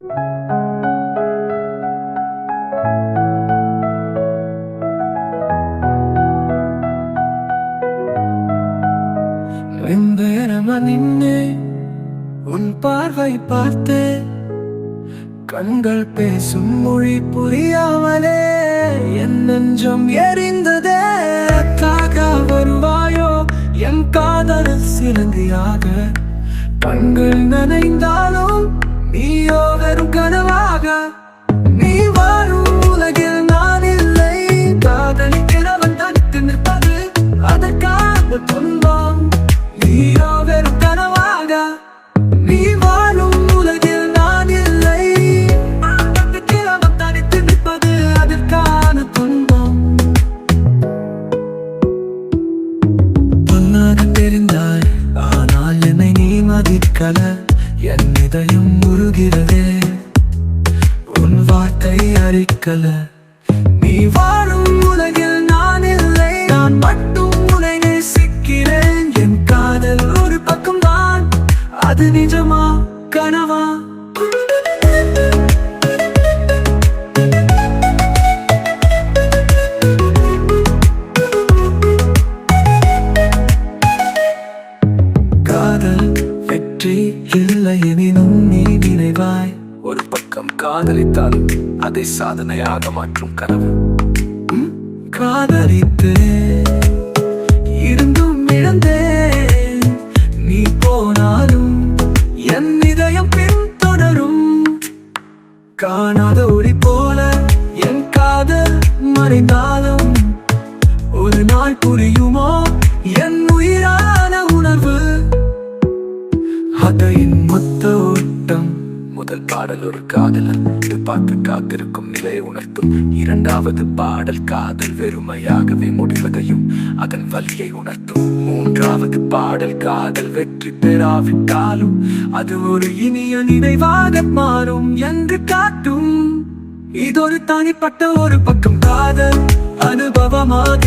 வெம்பேரமா நின்னே உன் பார்வை பார்த்து கண்கள் பேசும் மொழி புரியாமலே என் நெஞ்சம் எரிந்ததே. காக வருவாயோ? என் காதல் சிலந்தியாக கண்கள் நனைந்தாலும் மதிக்கல என் இதயம் உருகிறதே. உன் வார்த்தை அறிக்கல நீ வாழும் உலகில் நான் இல்லை. நான் மட்டும் உன்னை நேசிக்கிறேன். என் காதல் ஒரு பக்கம் தான் அது நிஜமா கனவா? வெற்றி இல்லை எனினும் நீ நினைவாய் ஒரு பக்கம் காதலித்தால் அதை சாதனையாக மாற்றும் கனவு. காதலித்து இருந்தும் இழந்தேன். நீ போனாலும் என் இதயம் பின்தொடரும். காணாத ஒளி போல என் காதல் மறைந்தாலும் ஒரு நாள் புரியும் பாடல் ஒரு காதலன். பார்த்து காத்திருக்கும் நிலையை உணர்த்தும். இரண்டாவது பாடல் காதல் வெறுமையாகவே முடிவதையும் அதன் வலியை உணர்த்தும். மூன்றாவது பாடல் காதல் வெற்றி பெறாவிட்டாலும் அது ஒரு இனிய நினைவாக மாறும் என்று காட்டும். இதொரு தனிப்பட்ட ஒரு பக்கம் காதல் அனுபவமாக